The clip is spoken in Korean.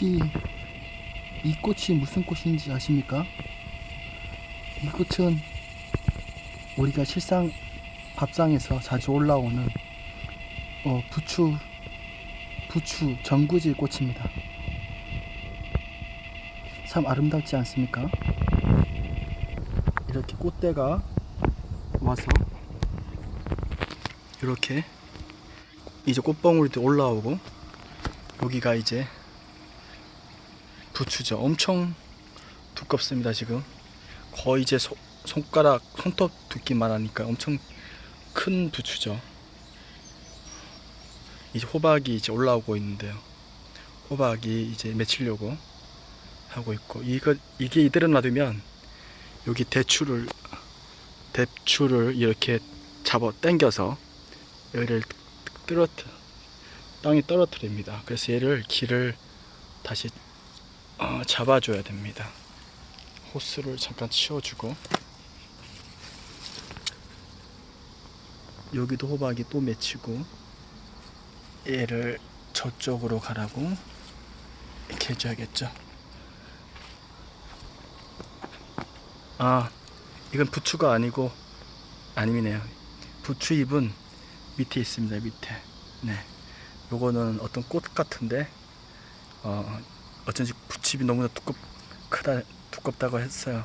꽃이 이 꽃이 무슨 꽃인지 아십니까? 이 꽃은 우리가 실상 밥상에서 자주 올라오는 어, 부추 부추 정구지 꽃입니다. 참 아름답지 않습니까? 이렇게 꽃대가 와서 이렇게 이제 꽃봉우리도 올라오고 여기가 이제 부추죠. 엄청 두껍습니다 지금 거의 이제 손- 손가락 손톱 두께만 하니까 엄청 큰 부추죠. 이제 호박이 이제 올라오고 있는데요. 호박이 이제 맺히려고 하고 있고 이거 이게 이대로 놔두면 여기 대추를 대추를 이렇게 잡아 당겨서 얘를 떨어뜨 땅에 떨어뜨립니다. 그래서 얘를 길을 다시 어, 잡아줘야 됩니다. 호스를 잠깐 치워주고 여기도 호박이 또 맺히고 얘를 저쪽으로 가라고 이렇게 해줘야겠죠. 아, 이건 부추가 아니고 아니네요. 부추 잎은 밑에 있습니다. 밑에. 네. 요거는 어떤 꽃 같은데 어 어쩐지 부추잎이 너무나 두껍 크다 두껍다고 했어요.